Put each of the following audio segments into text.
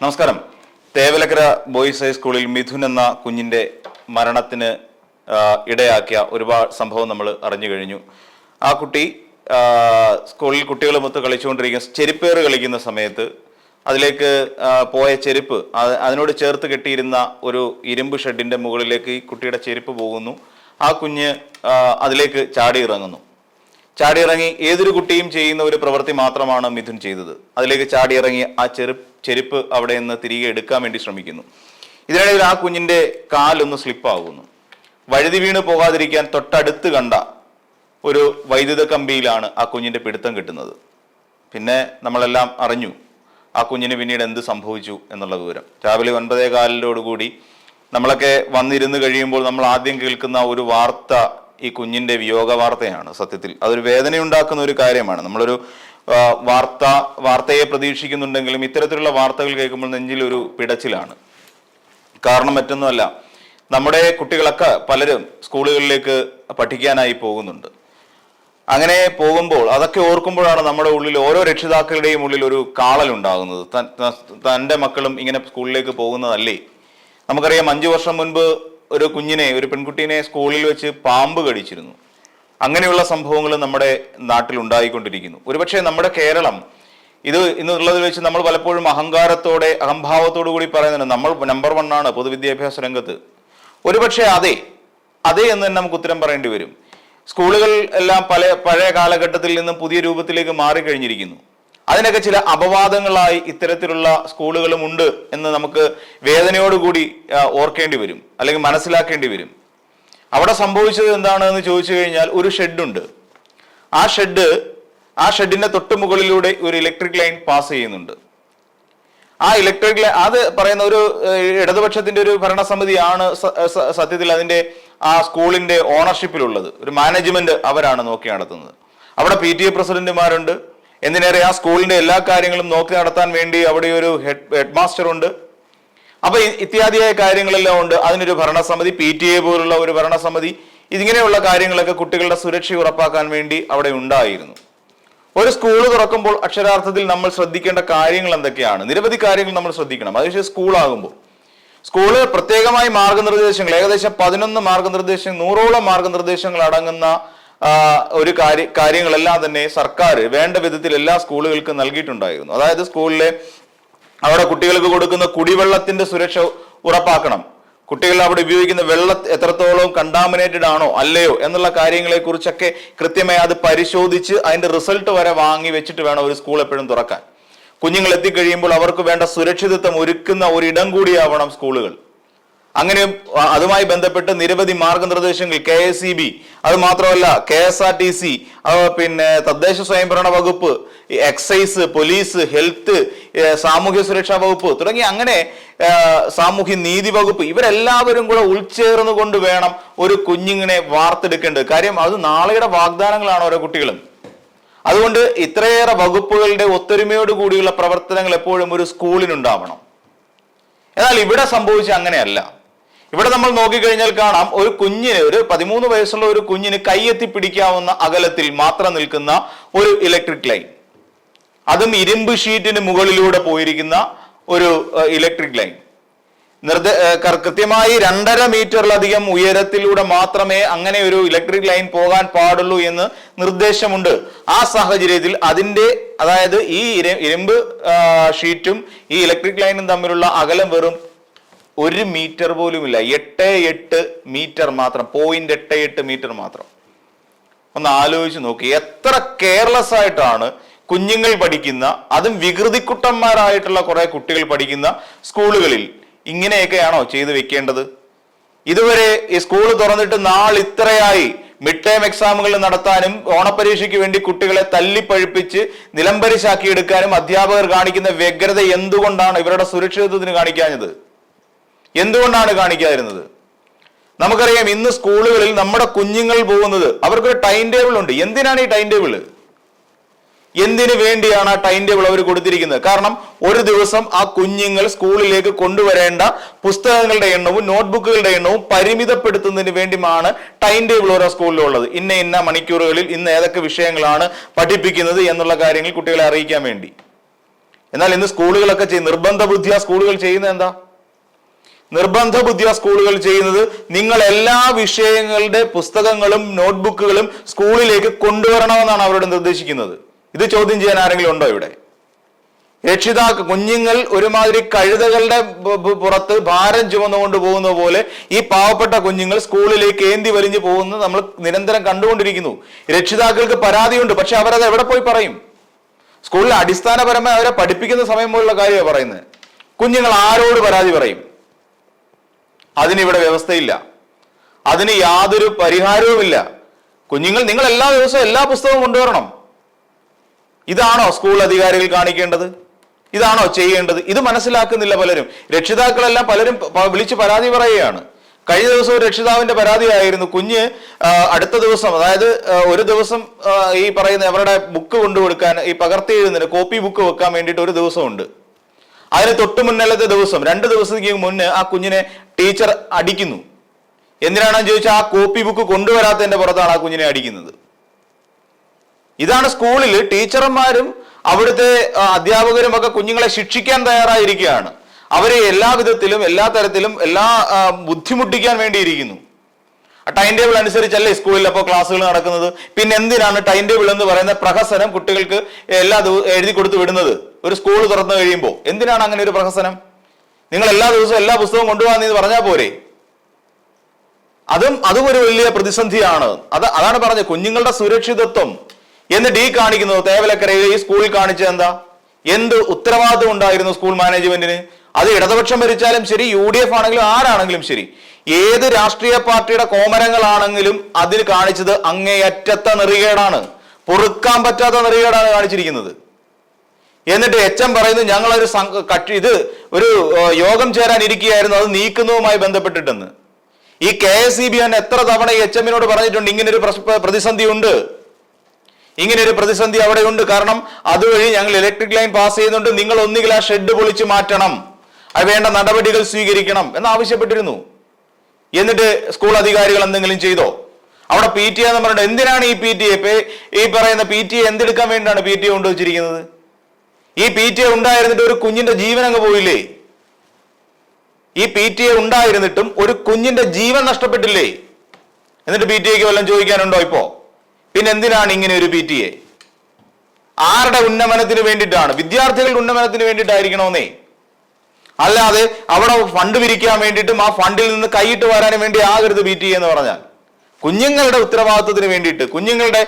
നമസ്കാരം. തേവലക്കര ബോയ്സ് ഹൈസ്കൂളിൽ മിഥുൻ എന്ന കുഞ്ഞിന്റെ മരണത്തിന് ഇടയാക്കിയ ഒരുപാട് സംഭവം നമ്മൾ അറിഞ്ഞു കഴിഞ്ഞു. ആ കുട്ടി സ്കൂളിൽ കുട്ടികളുമൊത്ത് കളിച്ചുകൊണ്ടിരിക്കുന്ന ചെരുപ്പേറ് കളിക്കുന്ന സമയത്ത് അതിലേക്ക് പോയ ചെരുപ്പ് അതിനോട് ചേർത്ത് കെട്ടിയിരുന്ന ഒരു ഇരുമ്പ് ഷെഡിന്റെ മുകളിലേക്ക് ഈ കുട്ടിയുടെ ചെരുപ്പ് പോകുന്നു. ആ കുഞ്ഞ് അതിലേക്ക് ചാടി ഇറങ്ങുന്നു ചാടിയിറങ്ങി ഏതൊരു കുട്ടിയും ചെയ്യുന്ന ഒരു പ്രവൃത്തി മാത്രമാണ് മിഥുൻ ചെയ്തത്. അതിലേക്ക് ചാടിയിറങ്ങി ആ ചെറു ചെരുപ്പ് അവിടെ നിന്ന് തിരികെ എടുക്കാൻ വേണ്ടി ശ്രമിക്കുന്നു. ഇതിനിടയിൽ ആ കുഞ്ഞിന്റെ കാലൊന്ന് സ്ലിപ്പാകുന്നു. വഴുതി വീണ് പോകാതിരിക്കാൻ തൊട്ടടുത്ത് കണ്ട ഒരു വൈദ്യുത കമ്പിയിലാണ് ആ കുഞ്ഞിന്റെ പിടുത്തം കിട്ടുന്നത്. പിന്നെ നമ്മളെല്ലാം അറിഞ്ഞു ആ കുഞ്ഞിന് പിന്നീട് എന്ത് സംഭവിച്ചു എന്നുള്ള വിവരം. രാവിലെ ഒൻപതേ കാലിലോടുകൂടി നമ്മളൊക്കെ വന്നിരുന്ന് കഴിയുമ്പോൾ നമ്മൾ ആദ്യം കേൾക്കുന്ന ഒരു വാർത്ത ഈ കുഞ്ഞിന്റെ വിയോഗ വാർത്തയാണ് സത്യത്തിൽ. അതൊരു വേദനയുണ്ടാക്കുന്ന ഒരു കാര്യമാണ്. നമ്മളൊരു വാർത്ത വാർത്തയെ പ്രതീക്ഷിക്കുന്നുണ്ടെങ്കിലും ഇത്തരത്തിലുള്ള വാർത്തകൾ കേൾക്കുമ്പോൾ നെഞ്ചിൽ ഒരു പിടച്ചിലാണ്. കാരണം മറ്റൊന്നുമല്ല നമ്മുടെ കുട്ടികളൊക്കെ പലരും സ്കൂളുകളിലേക്ക് പഠിക്കാനായി പോകുന്നുണ്ട്. അങ്ങനെ പോകുമ്പോൾ അതൊക്കെ ഓർക്കുമ്പോഴാണ് നമ്മുടെ ഉള്ളിൽ ഓരോ രക്ഷിതാക്കളുടെയും ഉള്ളിൽ ഒരു കാളൽ ഉണ്ടാകുന്നത്. തന്റെ മക്കളും ഇങ്ങനെ സ്കൂളിലേക്ക് പോകുന്നതല്ലേ? നമുക്കറിയാം അഞ്ചു വർഷം മുൻപ് ഒരു കുഞ്ഞിനെ ഒരു പെൺകുട്ടീനെ സ്കൂളിൽ വെച്ച് പാമ്പ് കടിച്ചിരുന്നു. അങ്ങനെയുള്ള സംഭവങ്ങൾ നമ്മുടെ നാട്ടിൽ ഉണ്ടായിക്കൊണ്ടിരിക്കുന്നു. ഒരുപക്ഷെ നമ്മുടെ കേരളം ഇത് ഇന്നുള്ളതിൽ വെച്ച് നമ്മൾ പലപ്പോഴും അഹങ്കാരത്തോടെ അഹംഭാവത്തോടു കൂടി പറയുന്നുണ്ട്. നമ്മൾ നമ്പർ വൺ ആണ് പൊതുവിദ്യാഭ്യാസ രംഗത്ത്. ഒരുപക്ഷെ അതെ അതെ എന്ന് തന്നെ നമുക്ക് ഉത്തരം പറയേണ്ടി വരും. സ്കൂളുകൾ എല്ലാം പല പഴയ കാലഘട്ടത്തിൽ നിന്നും പുതിയ രൂപത്തിലേക്ക് മാറിക്കഴിഞ്ഞിരിക്കുന്നു. അതിനൊക്കെ ചില അപവാദങ്ങളായി ഇത്തരത്തിലുള്ള സ്കൂളുകളും ഉണ്ട് എന്ന് നമുക്ക് വേദനയോടുകൂടി ഓർക്കേണ്ടി വരും അല്ലെങ്കിൽ മനസ്സിലാക്കേണ്ടി വരും. അവിടെ സംഭവിച്ചത് എന്താണെന്ന് ചോദിച്ചു കഴിഞ്ഞാൽ ഒരു ഷെഡുണ്ട്. ആ ഷെഡ് ആ ഷെഡിന്റെ തൊട്ട് മുകളിലൂടെ ഒരു ഇലക്ട്രിക് ലൈൻ പാസ് ചെയ്യുന്നുണ്ട്. ആ ഇലക്ട്രിക് ലൈൻ അത് പറയുന്ന ഒരു ഇടതുപക്ഷത്തിന്റെ ഒരു ഭരണസമിതിയാണ് സത്യത്തിൽ അതിന്റെ ആ സ്കൂളിന്റെ ഓണർഷിപ്പിലുള്ളത്. ഒരു മാനേജ്മെന്റ് അവരാണ് നോക്കി നടത്തുന്നത്. അവിടെ പി ടി എ പ്രസിഡന്റുമാരുണ്ട്. എന്തിനേറെ ആ സ്കൂളിന്റെ എല്ലാ കാര്യങ്ങളും നോക്കി നടത്താൻ വേണ്ടി അവിടെ ഒരു ഹെഡ് ഹെഡ് മാസ്റ്റർ ഉണ്ട്. അപ്പൊ ഇത്യാദിയായ കാര്യങ്ങളെല്ലാം ഉണ്ട്. അതിനൊരു ഭരണസമിതി പി ടി എ പോലുള്ള ഒരു ഭരണസമിതി. ഇതിങ്ങനെയുള്ള കാര്യങ്ങളൊക്കെ കുട്ടികളുടെ സുരക്ഷ ഉറപ്പാക്കാൻ വേണ്ടി അവിടെ ഉണ്ടായിരുന്നു. ഒരു സ്കൂൾ തുറക്കുമ്പോൾ അക്ഷരാർത്ഥത്തിൽ നമ്മൾ ശ്രദ്ധിക്കേണ്ട കാര്യങ്ങൾ എന്തൊക്കെയാണ്? നിരവധി കാര്യങ്ങൾ നമ്മൾ ശ്രദ്ധിക്കണം. അത് സ്കൂളാകുമ്പോൾ. സ്കൂൾ പ്രത്യേകമായി മാർഗനിർദ്ദേശങ്ങൾ ഏകദേശം പതിനൊന്ന് മാർഗനിർദ്ദേശം നൂറോളം മാർഗനിർദ്ദേശങ്ങൾ അടങ്ങുന്ന ഒരു കാര്യ കാര്യങ്ങളെല്ലാം തന്നെ സർക്കാർ വേണ്ട വിധത്തിൽ എല്ലാ സ്കൂളുകൾക്കും നൽകിയിട്ടുണ്ടായിരുന്നു. അതായത് സ്കൂളിലെ അവിടെ കുട്ടികൾക്ക് കൊടുക്കുന്ന കുടിവെള്ളത്തിന്റെ സുരക്ഷ ഉറപ്പാക്കണം. കുട്ടികൾ അവിടെ ഉപയോഗിക്കുന്ന വെള്ളം എത്രത്തോളം കണ്ടാമിനേറ്റഡ് ആണോ അല്ലയോ എന്നുള്ള കാര്യങ്ങളെ കുറിച്ചൊക്കെ കൃത്യമായി അത് പരിശോധിച്ച് അതിന്റെ റിസൾട്ട് വരെ വാങ്ങി വെച്ചിട്ട് വേണം ഒരു സ്കൂൾ എപ്പോഴും തുറക്കാൻ. കുഞ്ഞുങ്ങൾ എത്തിക്കഴിയുമ്പോൾ അവർക്ക് വേണ്ട സുരക്ഷിതത്വം ഒരുക്കുന്ന ഒരിടം കൂടിയാവണം സ്കൂളുകൾ. അങ്ങനെ അതുമായി ബന്ധപ്പെട്ട് നിരവധി മാർഗനിർദ്ദേശങ്ങൾ കെ എസ് ഇ ബി അത് മാത്രമല്ല K S R T C പിന്നെ തദ്ദേശ സ്വയംഭരണ വകുപ്പ് എക്സൈസ് പോലീസ് ഹെൽത്ത് സാമൂഹ്യ സുരക്ഷാ വകുപ്പ് തുടങ്ങി അങ്ങനെ സാമൂഹ്യ നീതി വകുപ്പ് ഇവരെല്ലാവരും കൂടെ ഉൾച്ചേർന്നുകൊണ്ട് വേണം ഒരു കുഞ്ഞിങ്ങനെ വാർത്തെടുക്കേണ്ടത്. കാര്യം അത് നാളെയുടെ വാഗ്ദാനങ്ങളാണ് ഓരോ കുട്ടികളും. അതുകൊണ്ട് ഇത്രയേറെ വകുപ്പുകളുടെ ഒത്തൊരുമയോട് കൂടിയുള്ള പ്രവർത്തനങ്ങൾ എപ്പോഴും ഒരു സ്കൂളിനുണ്ടാവണം. എന്നാൽ ഇവിടെ സംഭവിച്ച അങ്ങനെയല്ല. ഇവിടെ നമ്മൾ നോക്കിക്കഴിഞ്ഞാൽ കാണാം ഒരു കുഞ്ഞിന് ഒരു പതിമൂന്ന് വയസ്സുള്ള ഒരു കുഞ്ഞിന് കൈയെത്തി പിടിക്കാവുന്ന അകലത്തിൽ മാത്രം നിൽക്കുന്ന ഒരു ഇലക്ട്രിക് ലൈൻ അതും ഇരുമ്പ് ഷീറ്റിന് മുകളിലൂടെ പോയിരിക്കുന്ന ഒരു ഇലക്ട്രിക് ലൈൻ നിർദ്ദേ കൃത്യമായി രണ്ടര മീറ്ററിലധികം ഉയരത്തിലൂടെ മാത്രമേ അങ്ങനെ ഒരു ഇലക്ട്രിക് ലൈൻ പോകാൻ പാടുള്ളൂ എന്ന് നിർദ്ദേശമുണ്ട്. ആ സാഹചര്യത്തിൽ അതിന്റെ അതായത് ഈ ഇരുമ്പ് ഷീറ്റും ഈ ഇലക്ട്രിക് ലൈനും തമ്മിലുള്ള അകലം വെറും ഒരു മീറ്റർ പോലുമില്ല. എട്ട് എട്ട് മീറ്റർ മാത്രം. പോയിന്റ് എട്ട് എട്ട് മീറ്റർ മാത്രം. ഒന്ന് ആലോചിച്ച് നോക്കി. എത്ര കെയർലെസ് ആയിട്ടാണ് കുഞ്ഞുങ്ങൾ പഠിക്കുന്ന അതും വികൃതിക്കുട്ടന്മാരായിട്ടുള്ള കുറെ കുട്ടികൾ പഠിക്കുന്ന സ്കൂളുകളിൽ ഇങ്ങനെയൊക്കെയാണോ ചെയ്തു വെക്കേണ്ടത്? ഇതുവരെ ഈ സ്കൂൾ തുറന്നിട്ട് നാൾ ഇത്രയായി മിഡ് ടേം എക്സാമുകൾ നടത്താനും ഓണപരീക്ഷയ്ക്ക് വേണ്ടി കുട്ടികളെ തല്ലിപ്പഴിപ്പിച്ച് നിലംപരിശാക്കി എടുക്കാനും അധ്യാപകർ കാണിക്കുന്ന വ്യഗ്രത എന്തുകൊണ്ടാണ് ഇവരുടെ സുരക്ഷിതത്വത്തിന് കാണിക്കാഞ്ഞത്? എന്തുകൊണ്ടാണ് കാണിക്കാതിരുന്നത്? നമുക്കറിയാം ഇന്ന് സ്കൂളുകളിൽ നമ്മുടെ കുഞ്ഞുങ്ങൾ പോകുന്നത് അവർക്കൊരു ടൈം ടേബിൾ ഉണ്ട്. എന്തിനാണ് ഈ ടൈം ടേബിൾ എന്തിനു വേണ്ടിയാണ് ആ ടൈം ടേബിൾ അവർ കൊടുത്തിരിക്കുന്നത്? കാരണം ഒരു ദിവസം ആ കുഞ്ഞുങ്ങൾ സ്കൂളിലേക്ക് കൊണ്ടുവരേണ്ട പുസ്തകങ്ങളുടെ എണ്ണവും നോട്ട്ബുക്കുകളുടെ എണ്ണവും പരിമിതപ്പെടുത്തുന്നതിന് വേണ്ടിയുമാണ് ടൈം ടേബിൾ ഓരോ സ്കൂളിലുള്ളത്. ഇന്ന ഇന്ന മണിക്കൂറുകളിൽ ഇന്ന് ഏതൊക്കെ വിഷയങ്ങളാണ് പഠിപ്പിക്കുന്നത് എന്നുള്ള കാര്യങ്ങൾ കുട്ടികളെ അറിയിക്കാൻ വേണ്ടി. എന്നാൽ ഇന്ന് സ്കൂളുകളൊക്കെ നിർബന്ധ ബുദ്ധിയാ സ്കൂളുകൾ ചെയ്യുന്നത് എന്താ? നിർബന്ധ ബുദ്ധിയ സ്കൂളുകൾ ചെയ്യുന്നത് നിങ്ങൾ എല്ലാ വിഷയങ്ങളുടെ പുസ്തകങ്ങളും നോട്ട്ബുക്കുകളും സ്കൂളിലേക്ക് കൊണ്ടുവരണമെന്നാണ് അവരോട് നിർദ്ദേശിക്കുന്നത്. ഇത് ചോദ്യം ചെയ്യാൻ ആരെങ്കിലും ഉണ്ടോ ഇവിടെ? രക്ഷിതാക്കൾ കുഞ്ഞുങ്ങൾ ഒരുമാതിരി കഴുതകളുടെ പുറത്ത് ഭാരം ചുമന്നുകൊണ്ട് പോകുന്ന പോലെ ഈ പാവപ്പെട്ട കുഞ്ഞുങ്ങൾ സ്കൂളിലേക്ക് ഏന്തി വലിഞ്ഞു പോകുന്നത് നമ്മൾ നിരന്തരം കണ്ടുകൊണ്ടിരിക്കുന്നു. രക്ഷിതാക്കൾക്ക് പരാതിയുണ്ട് പക്ഷെ അവരത് എവിടെ പോയി പറയും? സ്കൂളിൽ അടിസ്ഥാനപരമായി അവരെ പഠിപ്പിക്കുന്ന സമയം പോലുള്ള കാര്യമാണ് പറയുന്നത്. കുഞ്ഞുങ്ങൾ ആരോട് പരാതി പറയും? അതിനിവിടെ വ്യവസ്ഥയില്ല. അതിന് യാതൊരു പരിഹാരവുമില്ല. കുഞ്ഞുങ്ങൾ നിങ്ങൾ എല്ലാ ദിവസവും എല്ലാ പുസ്തകവും കൊണ്ടുവരണം. ഇതാണോ സ്കൂൾ അധികാരികൾ കാണിക്കേണ്ടത്? ഇതാണോ ചെയ്യേണ്ടത്? ഇത് മനസ്സിലാക്കുന്നില്ല പലരും. രക്ഷിതാക്കളെല്ലാം പലരും വിളിച്ച് പരാതി പറയുകയാണ്. കഴിഞ്ഞ ദിവസം ഒരു രക്ഷിതാവിന്റെ പരാതിയായിരുന്നു കുഞ്ഞ് അടുത്ത ദിവസം അതായത് ഒരു ദിവസം ഈ പറയുന്ന അവരുടെ ബുക്ക് കൊണ്ടുകൊടുക്കാൻ ഈ പകർത്തി എഴുതുന്നതിന് കോപ്പി ബുക്ക് വെക്കാൻ വേണ്ടിയിട്ട് ഒരു ദിവസമുണ്ട്. അതിന് തൊട്ട് മുന്നല്ലത്തെ ദിവസം രണ്ട് ദിവസത്തേക്ക് മുന്നേ ആ കുഞ്ഞിനെ ടീച്ചർ അടിക്കുന്നു. എന്തിനാണെന്ന് ചോദിച്ചാൽ ആ കോപ്പി ബുക്ക് കൊണ്ടുവരാത്തതിന്റെ പുറത്താണ് ആ കുഞ്ഞിനെ അടിക്കുന്നത്. ഇതാണ് സ്കൂളിൽ ടീച്ചർമാരും അവിടുത്തെ അധ്യാപകരും ഒക്കെ കുഞ്ഞുങ്ങളെ ശിക്ഷിക്കാൻ തയ്യാറായിരിക്കുകയാണ്. അവരെ എല്ലാ വിധത്തിലും എല്ലാ തരത്തിലും എല്ലാ ബുദ്ധിമുട്ടിക്കാൻ വേണ്ടിയിരിക്കുന്നു. ടൈം ടേബിൾ അനുസരിച്ചല്ലേ സ്കൂളിൽ അപ്പോൾ ക്ലാസ്സുകൾ നടക്കുന്നത്? പിന്നെ എന്തിനാണ് ടൈം ടേബിൾ എന്ന് പറയുന്ന പ്രഹസനം കുട്ടികൾക്ക് എല്ലാ ദിവസവും എഴുതി കൊടുത്തു വിടുന്നത്? ഒരു സ്കൂൾ തുറന്നു കഴിയുമ്പോൾ. എന്തിനാണ് അങ്ങനെ ഒരു പ്രഹസനം? നിങ്ങൾ എല്ലാ ദിവസവും എല്ലാ പുസ്തകവും കൊണ്ടുപോകാന്ന് പറഞ്ഞാൽ പോരെ. അതും അതും ഒരു വലിയ പ്രതിസന്ധിയാണ്. അത് അതാണ് പറഞ്ഞത് കുഞ്ഞുങ്ങളുടെ സുരക്ഷിതത്വം എന്ന് ഡി കാണിക്കുന്നത് തേവലക്കരയിൽ ഈ സ്കൂളിൽ കാണിച്ചത് എന്താ? എന്ത് ഉത്തരവാദിത്വം ഉണ്ടായിരുന്നു സ്കൂൾ മാനേജ്മെന്റിന്? അത് ഇടതുപക്ഷം ഭരിച്ചാലും ശരി യു ഡി എഫ് ആണെങ്കിലും ആരാണെങ്കിലും ശരി. ഏത് രാഷ്ട്രീയ പാർട്ടിയുടെ കോമരങ്ങളാണെങ്കിലും അതിന് കാണിച്ചത് അങ്ങേയറ്റത്തെ നെറികേടാണ്. പൊറുക്കാൻ പറ്റാത്ത നെറികേടാണ് കാണിച്ചിരിക്കുന്നത്. എന്നിട്ട് എച്ച് എം പറയുന്നു ഞങ്ങളൊരു കക്ഷി ഇത് ഒരു യോഗം ചേരാൻ ഇരിക്കുകയായിരുന്നു അത് നീക്കുന്നതുമായി ബന്ധപ്പെട്ടിട്ടെന്ന്. ഈ കെ എസ് ഇ ബി തന്നെ എത്ര തവണ എച്ച് എമ്മിനോട് പറഞ്ഞിട്ടുണ്ട് ഇങ്ങനെ ഒരു പ്രതിസന്ധി ഉണ്ട് ഇങ്ങനെ ഒരു പ്രതിസന്ധി അവിടെ ഉണ്ട് കാരണം അതുവഴി ഞങ്ങൾ ഇലക്ട്രിക് ലൈൻ പാസ് ചെയ്യുന്നുണ്ട്. നിങ്ങൾ ഒന്നുകിൽ ആ ഷെഡ് പൊളിച്ച് മാറ്റണം. അത് വേണ്ട നടപടികൾ സ്വീകരിക്കണം. എന്ന് ആവശ്യപ്പെട്ടിരുന്നു. എന്നിട്ട് സ്കൂൾ അധികാരികൾ എന്തെങ്കിലും ചെയ്തോ? അവിടെ പി ടി എന്ന് പറഞ്ഞിട്ട് എന്തിനാണ് ഈ പി ടി എ? ഈ പറയുന്ന പി ടി എ എന്തെടുക്കാൻ വേണ്ടിയാണ് പി ടി എ കൊണ്ടുവച്ചിരിക്കുന്നത്? ഈ പി ടി എ ഉണ്ടായിരുന്നിട്ട് ഒരു കുഞ്ഞിന്റെ ജീവൻ അങ്ങ് പോയില്ലേ? ഈ പി ടി എ ഉണ്ടായിരുന്നിട്ടും ഒരു കുഞ്ഞിന്റെ ജീവൻ നഷ്ടപ്പെട്ടില്ലേ? എന്നിട്ട് പി ടി എക്ക് വല്ലതും ചോദിക്കാനുണ്ടോ ഇപ്പോ? പിന്നെ എന്തിനാണ് ഇങ്ങനെ ഒരു പി ടി എ ആരുടെ ഉന്നമനത്തിന് വേണ്ടിയിട്ടാണ്? വിദ്യാർത്ഥികളുടെ ഉന്നമനത്തിന് വേണ്ടിയിട്ടായിരിക്കണമെന്നേ അല്ലാതെ അവിടെ ഫണ്ട് പിരിക്കാൻ വേണ്ടിയിട്ടും ആ ഫണ്ടിൽ നിന്ന് കൈയിട്ട് വരാനും വേണ്ടി ആകരുത് പി ടി എന്ന് പറഞ്ഞാൽ. കുഞ്ഞുങ്ങളുടെ ഉത്തരവാദിത്വത്തിന് വേണ്ടിയിട്ട് കുഞ്ഞുങ്ങളുടെ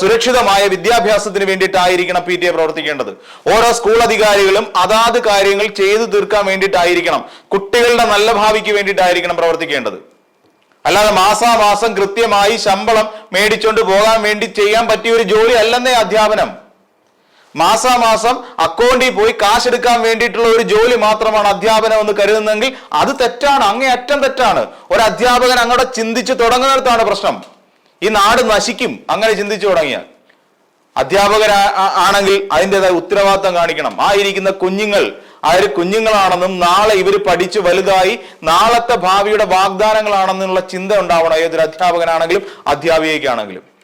സുരക്ഷിതമായ വിദ്യാഭ്യാസത്തിന് വേണ്ടിയിട്ടായിരിക്കണം പി ടി എ പ്രവർത്തിക്കേണ്ടത്. ഓരോ സ്കൂൾ അധികാരികളും അതാത് കാര്യങ്ങൾ ചെയ്തു തീർക്കാൻ വേണ്ടിയിട്ടായിരിക്കണം കുട്ടികളുടെ നല്ല ഭാവിക്ക് വേണ്ടിയിട്ടായിരിക്കണം പ്രവർത്തിക്കേണ്ടത്. അല്ലാതെ മാസാമാസം കൃത്യമായി ശമ്പളം മേടിച്ചുകൊണ്ട് പോകാൻ വേണ്ടി ചെയ്യാൻ പറ്റിയ ഒരു ജോലി അല്ലെന്നേ അധ്യാപനം. മാസാമാസം അക്കൗണ്ടിൽ പോയി കാശ് എടുക്കാൻ വേണ്ടിയിട്ടുള്ള ഒരു ജോലി മാത്രമാണ് അധ്യാപനം എന്ന് കരുതുന്നെങ്കിൽ അത് തെറ്റാണ് അങ്ങേയറ്റം തെറ്റാണ്. ഒരു അധ്യാപകൻ അങ്ങോട്ട് ചിന്തിച്ചു തുടങ്ങുന്നിടത്താണ് പ്രശ്നം. ഈ നാട് നശിക്കും അങ്ങനെ ചിന്തിച്ചു തുടങ്ങിയാൽ. അധ്യാപകരാ ആണെങ്കിൽ അതിന്റെതായ ഉത്തരവാദിത്തം കാണിക്കണം. ആ ഇരിക്കുന്ന കുഞ്ഞുങ്ങൾ അവർ കുഞ്ഞുങ്ങളാണെന്നും നാളെ ഇവർ പഠിച്ച് വലുതായി നാളത്തെ ഭാവിയുടെ വാഗ്ദാനങ്ങളാണെന്നുള്ള ചിന്ത ഉണ്ടാവണം. ഏതൊരു അധ്യാപകനാണെങ്കിലും അധ്യാപികയ്ക്കാണെങ്കിലും.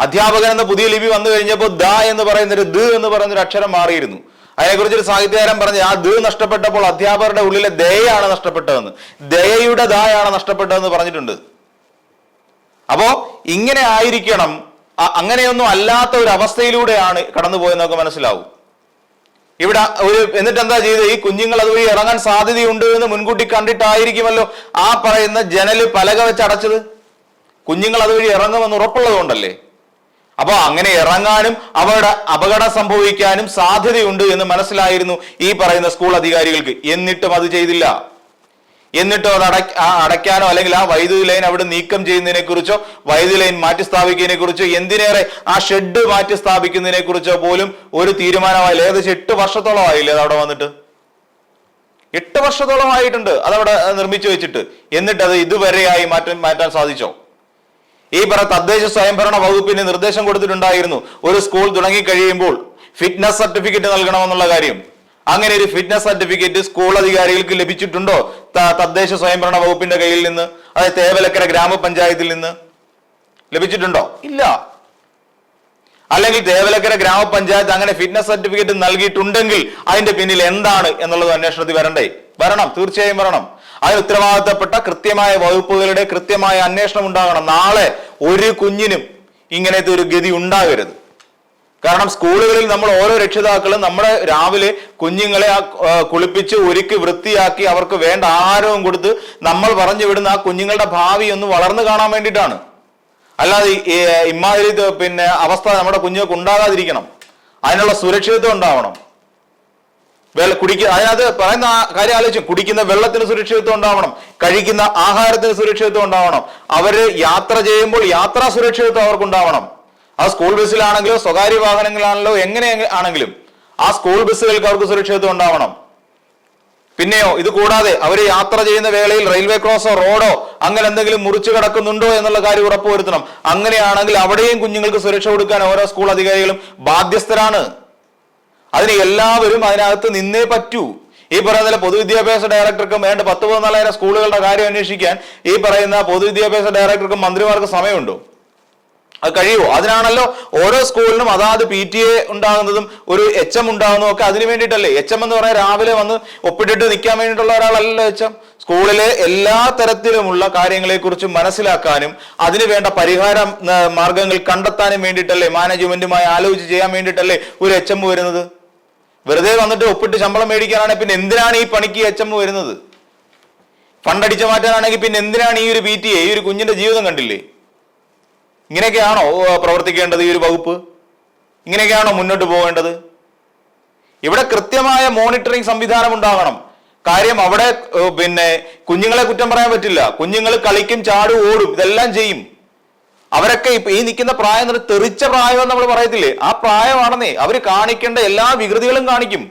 അധ്യാപകൻ എന്ന പുതിയ ലിപി വന്നു കഴിഞ്ഞപ്പോൾ ദ എന്ന് പറയുന്ന ഒരു ദ് എന്ന് പറയുന്ന ഒരു അക്ഷരം മാറിയിരുന്നു. അതിനെക്കുറിച്ച് ഒരു സാഹിത്യകാരൻ പറഞ്ഞു ആ ദ് നഷ്ടപ്പെട്ടപ്പോൾ അധ്യാപകരുടെ ഉള്ളിലെ ദയാണ് നഷ്ടപ്പെട്ടതെന്ന്. ദയയുടെ ദായാണ് നഷ്ടപ്പെട്ടതെന്ന് പറഞ്ഞിട്ടുണ്ട്. അപ്പോ ഇങ്ങനെ ആയിരിക്കണം. അങ്ങനെയൊന്നും അല്ലാത്ത ഒരു അവസ്ഥയിലൂടെയാണ് കടന്നുപോയെന്നൊക്കെ മനസ്സിലാവും. ഇവിടെ ഒരു എന്നിട്ട് എന്താ ചെയ്തത്? ഈ കുഞ്ഞുങ്ങൾ അതുവഴി ഇറങ്ങാൻ സാധ്യതയുണ്ട് എന്ന് മുൻകൂട്ടി കണ്ടിട്ടായിരിക്കുമല്ലോ ആ പറയുന്ന ജനൽ പലക വെച്ച് അടച്ചത് കുഞ്ഞുങ്ങൾ അതുവഴി ഇറങ്ങുമെന്ന് ഉറപ്പുള്ളത് കൊണ്ടല്ലേ അപ്പൊ അങ്ങനെ ഇറങ്ങാനും അവരുടെ അപകടം സംഭവിക്കാനും സാധ്യതയുണ്ട് എന്ന് മനസ്സിലായിരുന്നു ഈ പറയുന്ന സ്കൂൾ അധികാരികൾക്ക്. എന്നിട്ടും അത് ചെയ്തില്ല. എന്നിട്ടും അത് അടയ്ക്ക അടയ്ക്കാനോ അല്ലെങ്കിൽ ആ വൈദ്യുതി ലൈൻ അവിടെ നീക്കം ചെയ്യുന്നതിനെ കുറിച്ചോ വൈദ്യുതി ലൈൻ മാറ്റി സ്ഥാപിക്കുന്നതിനെ കുറിച്ചോ എന്തിനേറെ ആ ഷെഡ് മാറ്റി സ്ഥാപിക്കുന്നതിനെ കുറിച്ചോ പോലും ഒരു തീരുമാനമായില്ല. ഏകദേശം എട്ട് വർഷത്തോളം ആയില്ലേ അത് അവിടെ വന്നിട്ട്? എട്ട് വർഷത്തോളം ആയിട്ടുണ്ട്. അതവിടെ നിർമ്മിച്ചു വെച്ചിട്ട്. എന്നിട്ട് അത് ഇതുവരെയായി മാറ്റാൻ മാറ്റാൻ സാധിച്ചോ? ഈ പറ തദ്ദേശ സ്വയംഭരണ വകുപ്പിന് നിർദ്ദേശം കൊടുത്തിട്ടുണ്ടായിരുന്നു. ഒരു സ്കൂൾ തുടങ്ങി കഴിയുമ്പോൾ ഫിറ്റ്നസ് സർട്ടിഫിക്കറ്റ് നൽകണമെന്നുള്ള കാര്യം. അങ്ങനെ ഒരു ഫിറ്റ്നസ് സർട്ടിഫിക്കറ്റ് സ്കൂൾ അധികാരികൾക്ക് ലഭിച്ചിട്ടുണ്ടോ? തദ്ദേശ സ്വയംഭരണ വകുപ്പിന്റെ കയ്യിൽ നിന്ന്? അതായത് തേവലക്കര ഗ്രാമപഞ്ചായത്തിൽ നിന്ന്? ലഭിച്ചിട്ടുണ്ടോ? ഇല്ല. അല്ലെങ്കിൽ തേവലക്കര ഗ്രാമപഞ്ചായത്ത് അങ്ങനെ ഫിറ്റ്നസ് സർട്ടിഫിക്കറ്റ് നൽകിയിട്ടുണ്ടെങ്കിൽ അതിന്റെ പിന്നിൽ എന്താണ് എന്നുള്ളത് അന്വേഷണത്തിൽ വരണ്ടേ? വരണം. തീർച്ചയായും വരണം. അതിന് ഉത്തരവാദിത്തപ്പെട്ട കൃത്യമായ വകുപ്പുകളുടെ കൃത്യമായ അന്വേഷണം ഉണ്ടാകണം. നാളെ ഒരു കുഞ്ഞിനും ഇങ്ങനത്തെ ഒരു ഗതി ഉണ്ടാകരുത്. കാരണം സ്കൂളുകളിൽ നമ്മൾ ഓരോ രക്ഷിതാക്കളും നമ്മുടെ രാവിലെ കുഞ്ഞുങ്ങളെ കുളിപ്പിച്ച് ഒരുക്കി വൃത്തിയാക്കി അവർക്ക് വേണ്ട ആഹാരവും കൊടുത്ത് നമ്മൾ പറഞ്ഞു വിടുന്ന ആ കുഞ്ഞുങ്ങളുടെ ഭാവി ഒന്ന് വളർന്നു കാണാൻ വേണ്ടിയിട്ടാണ്. അല്ലാതെ ഇമാതിരി പിന്നെ അവസ്ഥ നമ്മുടെ കുഞ്ഞുങ്ങൾക്ക് ഉണ്ടാകാതിരിക്കണം. അതിനുള്ള സുരക്ഷിതത്വം ഉണ്ടാവണം. വെള്ള കുടിക്ക അതിനകത്ത് പറയുന്ന കാര്യം ആലോചിച്ചു കുടിക്കുന്ന വെള്ളത്തിന് സുരക്ഷിതത്വം ഉണ്ടാവണം കഴിക്കുന്ന ആഹാരത്തിന് സുരക്ഷിതത്വം ഉണ്ടാവണം അവർ യാത്ര ചെയ്യുമ്പോൾ യാത്രാ സുരക്ഷിതത്വം അവർക്ക് ഉണ്ടാവണം ആ സ്കൂൾ ബസ്സിലാണെങ്കിലോ സ്വകാര്യ വാഹനങ്ങളാണല്ലോ എങ്ങനെ ആണെങ്കിലും ആ സ്കൂൾ ബസ്സുകൾക്ക് അവർക്ക് സുരക്ഷിതത്വം ഉണ്ടാവണം. പിന്നെയോ ഇത് കൂടാതെ അവർ യാത്ര ചെയ്യുന്ന വേളയിൽ റെയിൽവേ ക്രോസോ റോഡോ അങ്ങനെ എന്തെങ്കിലും മുറിച്ചു കിടക്കുന്നുണ്ടോ എന്നുള്ള കാര്യം ഉറപ്പുവരുത്തണം. അങ്ങനെയാണെങ്കിൽ അവിടെയും കുഞ്ഞുങ്ങൾക്ക് സുരക്ഷ കൊടുക്കാൻ ഓരോ സ്കൂൾ അധികാരികളും ബാധ്യസ്ഥരാണ്. അതിന് എല്ലാവരും അതിനകത്ത് നിന്നേ പറ്റൂ. ഈ പറയുന്ന പൊതുവിദ്യാഭ്യാസ ഡയറക്ടർക്കും വേണ്ട പത്ത് പതിനാലായിരം സ്കൂളുകളുടെ കാര്യം അന്വേഷിക്കാൻ ഈ പറയുന്ന പൊതുവിദ്യാഭ്യാസ ഡയറക്ടർക്കും മന്ത്രിമാർക്ക് സമയമുണ്ടോ? അത് കഴിയുമോ? അതിനാണല്ലോ ഓരോ സ്കൂളിനും അതാത് പി ടി എ ഉണ്ടാകുന്നതും ഒരു എച്ച് എം ഉണ്ടാകുന്നതും ഒക്കെ അതിന് വേണ്ടിയിട്ടല്ലേ? എച്ച് എം എന്ന് പറയാൻ രാവിലെ വന്ന് ഒപ്പിട്ടിട്ട് നിൽക്കാൻ വേണ്ടിയിട്ടുള്ള ഒരാളല്ലല്ലോ എച്ച് എം. സ്കൂളിലെ എല്ലാ തരത്തിലുമുള്ള കാര്യങ്ങളെക്കുറിച്ച് മനസ്സിലാക്കാനും അതിന് വേണ്ട പരിഹാര മാർഗങ്ങൾ കണ്ടെത്താനും വേണ്ടിയിട്ടല്ലേ? മാനേജ്മെന്റുമായി ആലോചിച്ച് ചെയ്യാൻ വേണ്ടിയിട്ടല്ലേ ഒരു എച്ച് എം വരുന്നത്? വെറുതെ വന്നിട്ട് ഒപ്പിട്ട് ശമ്പളം മേടിക്കാനാണെങ്കിൽ പിന്നെ എന്തിനാണ് ഈ പണിക്ക് എച്ച് എം വരുന്നത്? ഫണ്ട് അടിച്ചു മാറ്റാനാണെങ്കിൽ പിന്നെ എന്തിനാണ് ഈ ഒരു പി ടി എ ഈ ഒരു കുഞ്ഞിന്റെ ജീവിതം കണ്ടില്ലേ? ഇങ്ങനെയൊക്കെയാണോ പ്രവർത്തിക്കേണ്ടത് ഈ ഒരു വകുപ്പ്? ഇങ്ങനെയൊക്കെയാണോ മുന്നോട്ട് പോകേണ്ടത്? ഇവിടെ കൃത്യമായ മോണിറ്ററിംഗ് സംവിധാനം ഉണ്ടാകണം. കാര്യം അവിടെ പിന്നെ കുഞ്ഞുങ്ങളെ കുറ്റം പറയാൻ പറ്റില്ല. കുഞ്ഞുങ്ങൾ കളിക്കും ചാടും ഓടും ഇതെല്ലാം ചെയ്യും. അവരൊക്കെ ഇപ്പൊ ഈ നിൽക്കുന്ന പ്രായം എന്നൊരു തെറിച്ച പ്രായം നമ്മൾ പറയത്തില്ലേ? ആ പ്രായമാണെന്നേ അവർ കാണിക്കേണ്ട എല്ലാ വികൃതികളും കാണിക്കും.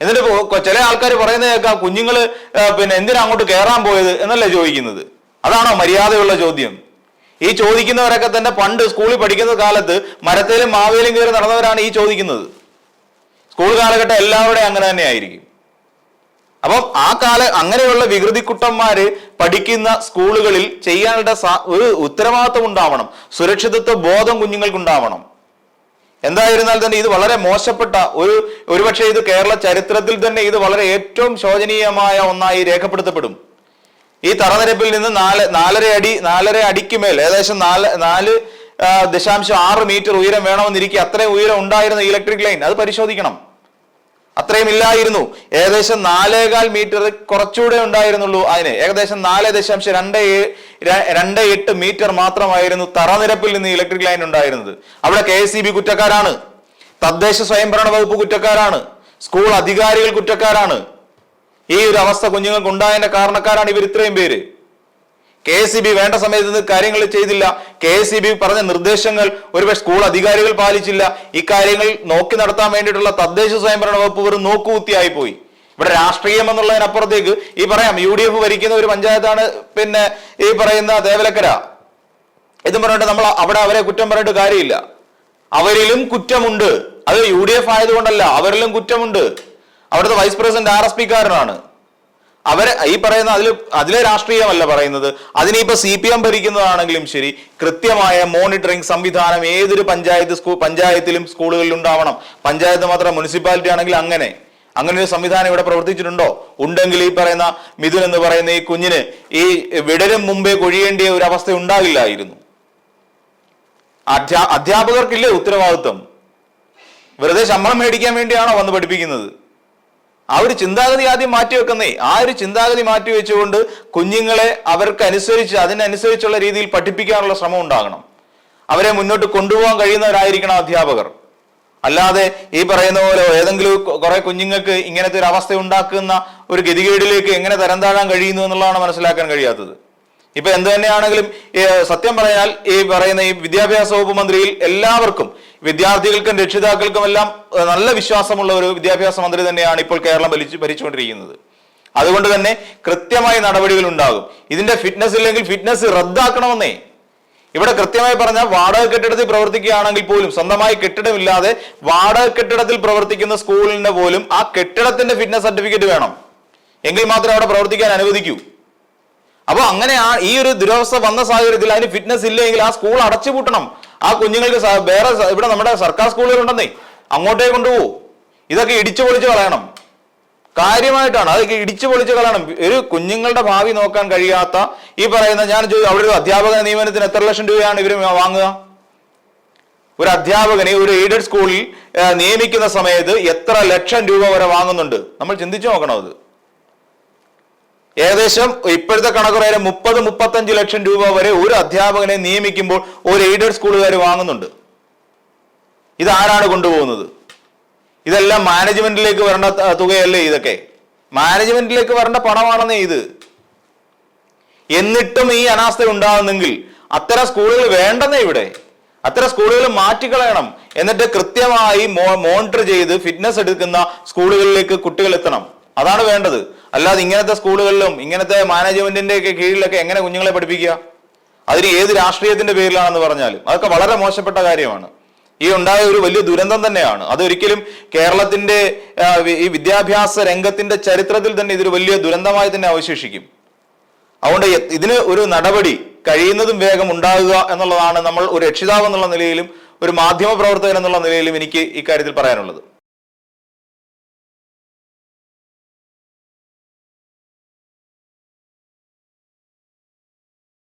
എന്നിട്ട് ചില ആൾക്കാർ പറയുന്നത് കേൾക്കാം കുഞ്ഞുങ്ങൾ പിന്നെ എന്തിനാ അങ്ങോട്ട് കയറാൻ പോയത് എന്നല്ലേ ചോദിക്കുന്നത്? അതാണോ മര്യാദയുള്ള ചോദ്യം? ഈ ചോദിക്കുന്നവരൊക്കെ തന്നെ പണ്ട് സ്കൂളിൽ പഠിക്കുന്ന കാലത്ത് മരത്തേലും മാവേലും കയറി നടന്നവരാണ് ഈ ചോദിക്കുന്നത്. സ്കൂൾ കാലഘട്ടം എല്ലാവരുടെയും അങ്ങനെ തന്നെ ആയിരിക്കും. അപ്പം ആ കാല അങ്ങനെയുള്ള വികൃതിക്കുട്ടന്മാര് പഠിക്കുന്ന സ്കൂളുകളിൽ ചെയ്യാനുള്ള ഒരു ഉത്തരവാദിത്വം ഉണ്ടാവണം. സുരക്ഷിതത്വ ബോധം കുഞ്ഞുങ്ങൾക്ക് ഉണ്ടാവണം എന്തായിരുന്നാൽ തന്നെ ഇത് വളരെ മോശപ്പെട്ട ഒരു ഒരുപക്ഷെ ഇത് കേരള ചരിത്രത്തിൽ തന്നെ ഇത് വളരെ ഏറ്റവും ശോചനീയമായ ഒന്നായി രേഖപ്പെടുത്തപ്പെടും. ഈ തറനിരപ്പിൽ നിന്ന് നാല് നാലര അടി നാലര അടിക്ക് മേൽ ഏകദേശം നാല് നാല് ദശാംശം ആറ് മീറ്റർ ഉയരം വേണമെന്നിരിക്കെ അത്രയും ഉയരം ഉണ്ടായിരുന്ന ഇലക്ട്രിക് ലൈൻ അത് പരിശോധിക്കണം. അത്രയും ഇല്ലായിരുന്നു. ഏകദേശം നാലേകാൽ മീറ്റർ കുറച്ചുകൂടെ ഉണ്ടായിരുന്നുള്ളൂ അതിന്. ഏകദേശം നാല് ദശാംശം രണ്ട് രണ്ട് എട്ട് മീറ്റർ മാത്രമായിരുന്നു തറനിരപ്പിൽ നിന്ന് ഇലക്ട്രിക് ലൈൻ ഉണ്ടായിരുന്നത്. അവിടെ കെ എസ് കുറ്റക്കാരാണ്. തദ്ദേശ സ്വയംഭരണ വകുപ്പ് കുറ്റക്കാരാണ്. സ്കൂൾ അധികാരികൾ കുറ്റക്കാരാണ്. ഈ ഒരു അവസ്ഥ കുഞ്ഞുങ്ങൾക്ക് ഉണ്ടായതിന്റെ കാരണക്കാരാണ് ഇവർ ഇത്രയും പേര്. കെ എസ് വേണ്ട സമയത്ത് കാര്യങ്ങൾ ചെയ്തില്ല. കെ എസ് പറഞ്ഞ നിർദ്ദേശങ്ങൾ ഒരുപക്ഷെ സ്കൂൾ അധികാരികൾ പാലിച്ചില്ല. ഇക്കാര്യങ്ങൾ നോക്കി നടത്താൻ വേണ്ടിയിട്ടുള്ള തദ്ദേശ സ്വയംഭരണ വകുപ്പ് വെറും നോക്കുകുത്തിയായി പോയി. ഇവിടെ രാഷ്ട്രീയം എന്നുള്ളതിനപ്പുറത്തേക്ക് ഈ പറയാം യു ഡി എഫ് ഭരിക്കുന്ന ഒരു പഞ്ചായത്താണ് പിന്നെ ഈ പറയുന്ന ദേവലക്കര. ഇതും പറഞ്ഞിട്ട് നമ്മൾ അവിടെ അവരെ കുറ്റം പറഞ്ഞിട്ട് കാര്യമില്ല. അവരിലും കുറ്റമുണ്ട്. അത് യു ഡി എഫ് ആയതുകൊണ്ടല്ല അവരിലും കുറ്റമുണ്ട്. അവിടുത്തെ വൈസ് പ്രസിഡന്റ് ആർ എസ് പിക്കാരനാണ് അവരെ ഈ പറയുന്ന അതിൽ അതിലെ രാഷ്ട്രീയമല്ല പറയുന്നത്. അതിനിപ്പോ സി പി എം ഭരിക്കുന്നതാണെങ്കിലും ശരി കൃത്യമായ മോണിറ്ററിംഗ് സംവിധാനം ഏതൊരു പഞ്ചായത്ത് സ്കൂൾ പഞ്ചായത്തിലും സ്കൂളുകളിലും ഉണ്ടാവണം. പഞ്ചായത്ത് മാത്രം മുനിസിപ്പാലിറ്റി ആണെങ്കിൽ അങ്ങനെ. അങ്ങനെ ഒരു സംവിധാനം ഇവിടെ പ്രവർത്തിച്ചിട്ടുണ്ടോ? ഉണ്ടെങ്കിൽ ഈ പറയുന്ന മിഥുൻ എന്ന് പറയുന്ന ഈ കുഞ്ഞിന് ഈ വിടരും മുമ്പേ കൊഴിയേണ്ടിയ ഒരു അവസ്ഥ ഉണ്ടാകില്ലായിരുന്നു. അധ്യാ അധ്യാപകർക്കില്ലേ ഉത്തരവാദിത്വം? വെറുതെ ശമ്പളം മേടിക്കാൻ വേണ്ടിയാണോ വന്ന് പഠിപ്പിക്കുന്നത്? ആ ഒരു ചിന്താഗതി ആദ്യം മാറ്റി മാറ്റിവെക്കുന്നേ ആ ഒരു ചിന്താഗതി മാറ്റി വെച്ചുകൊണ്ട് കുഞ്ഞുങ്ങളെ അവർക്ക് അനുസരിച്ച് അതിനനുസരിച്ചുള്ള രീതിയിൽ പഠിപ്പിക്കാനുള്ള ശ്രമം ഉണ്ടാകണം. അവരെ മുന്നോട്ട് കൊണ്ടുപോകാൻ കഴിയുന്നവരായിരിക്കണം അധ്യാപകർ. അല്ലാതെ ഈ പറയുന്ന പോലെ ഏതെങ്കിലും കുറെ കുഞ്ഞുങ്ങൾക്ക് ഇങ്ങനത്തെ ഒരു അവസ്ഥ ഉണ്ടാക്കുന്ന ഒരു ഗതികേടിലേക്ക് എങ്ങനെ തരം താഴാൻ കഴിയുന്നു എന്നുള്ളതാണ് മനസ്സിലാക്കാൻ കഴിയാത്തത്. ഇപ്പൊ എന്ത് തന്നെയാണെങ്കിലും സത്യം പറഞ്ഞാൽ ഈ പറയുന്ന ഈ വിദ്യാഭ്യാസ വകുപ്പ് മന്ത്രിയിൽ എല്ലാവർക്കും വിദ്യാർത്ഥികൾക്കും രക്ഷിതാക്കൾക്കും എല്ലാം നല്ല വിശ്വാസമുള്ള ഒരു വിദ്യാഭ്യാസ മന്ത്രി തന്നെയാണ് ഇപ്പോൾ കേരളം ഭരിച്ചു ഭരിച്ചുകൊണ്ടിരിക്കുന്നത്. അതുകൊണ്ട് തന്നെ കൃത്യമായ നടപടികൾ ഉണ്ടാകും ഇതിന്റെ ഫിറ്റ്നസ് ഇല്ലെങ്കിൽ ഫിറ്റ്നസ് റദ്ദാക്കണമെന്നേ. ഇവിടെ കൃത്യമായി പറഞ്ഞാൽ വാടക കെട്ടിടത്തിൽ പ്രവർത്തിക്കുകയാണെങ്കിൽ പോലും സ്വന്തമായി കെട്ടിടമില്ലാതെ വാടക കെട്ടിടത്തിൽ പ്രവർത്തിക്കുന്ന സ്കൂളിന് പോലും ആ കെട്ടിടത്തിന്റെ ഫിറ്റ്നസ് സർട്ടിഫിക്കറ്റ് വേണം. എങ്കിൽ മാത്രമേ അവിടെ പ്രവർത്തിക്കാൻ അനുവദിക്കൂ. അപ്പോൾ അങ്ങനെ ആ ഈ ഒരു ദുരവസ്ഥ വന്ന സാഹചര്യത്തിൽ അതിന് ഫിറ്റ്നസ് ഇല്ലെങ്കിൽ ആ സ്കൂൾ അടച്ചുപൂട്ടണം. ആ കുഞ്ഞുങ്ങൾക്ക് വേറെ ഇവിടെ നമ്മുടെ സർക്കാർ സ്കൂളുകളുണ്ടെന്നേ അങ്ങോട്ടേ കൊണ്ടുപോകൂ. ഇതൊക്കെ ഇടിച്ചു പൊളിച്ച് കളയണം. കാര്യമായിട്ടാണ് അതൊക്കെ ഇടിച്ചു പൊളിച്ച് കളയണം. ഒരു കുഞ്ഞുങ്ങളുടെ ഭാവി നോക്കാൻ കഴിയാത്ത ഈ പറയുന്ന ഞാൻ അവിടെ ഒരു അധ്യാപക നിയമനത്തിന് എത്ര ലക്ഷം രൂപയാണ് ഇവർ വാങ്ങുക? ഒരു അധ്യാപകനെ ഒരു എയ്ഡഡ് സ്കൂളിൽ നിയമിക്കുന്ന സമയത്ത് എത്ര ലക്ഷം രൂപ വരെ വാങ്ങുന്നുണ്ട്? നമ്മൾ ചിന്തിച്ചു നോക്കണം അത്. ഏകദേശം ഇപ്പോഴത്തെ കണക്ക് പ്രകാരം മുപ്പത് മുപ്പത്തഞ്ച് ലക്ഷം രൂപ വരെ ഒരു അധ്യാപകനെ നിയമിക്കുമ്പോൾ ഒരു എയ്ഡഡ് സ്കൂളുകാർ വാങ്ങുന്നുണ്ട്. ഇതാരാണ് കൊണ്ടുപോകുന്നത്? ഇതെല്ലാം മാനേജ്മെന്റിലേക്ക് വരേണ്ട തുകയല്ലേ ഇതൊക്കെ? മാനേജ്മെന്റിലേക്ക് വരേണ്ട പണമാണെന്നേ ഇത്. എന്നിട്ടും ഈ അനാസ്ഥ ഉണ്ടാകുന്നെങ്കിൽ അത്തരം സ്കൂളുകൾ വേണ്ടെന്നേ ഇവിടെ. അത്തരം സ്കൂളുകൾ മാറ്റിക്കളയണം. എന്നിട്ട് കൃത്യമായി മോണിറ്റർ ചെയ്ത് ഫിറ്റ്നസ് എടുക്കുന്ന സ്കൂളുകളിലേക്ക് കുട്ടികൾ എത്തണം. അതാണ് വേണ്ടത്. അല്ലാതെ ഇങ്ങനത്തെ സ്കൂളുകളിലും ഇങ്ങനത്തെ മാനേജ്മെന്റിന്റെ ഒക്കെ കീഴിലൊക്കെ എങ്ങനെ കുഞ്ഞുങ്ങളെ പഠിപ്പിക്കുക? അതിന് ഏത് രാഷ്ട്രീയത്തിന്റെ പേരിലാണെന്ന് പറഞ്ഞാലും അതൊക്കെ വളരെ മോശപ്പെട്ട കാര്യമാണ്. ഈ ഉണ്ടായ ഒരു വലിയ ദുരന്തം തന്നെയാണ്. അതൊരിക്കലും കേരളത്തിന്റെ ഈ വിദ്യാഭ്യാസ രംഗത്തിന്റെ ചരിത്രത്തിൽ തന്നെ ഇതൊരു വലിയ ദുരന്തമായി തന്നെ അവശേഷിക്കും. അതുകൊണ്ട് ഇതിന് ഒരു നടപടി കഴിയുന്നതും വേഗം ഉണ്ടാകുക എന്നുള്ളതാണ് നമ്മൾ ഒരു രക്ഷിതാവ് എന്നുള്ള നിലയിലും ഒരു മാധ്യമ പ്രവർത്തകൻ എന്നുള്ള നിലയിലും എനിക്ക് ഇക്കാര്യത്തിൽ പറയാനുള്ളത്.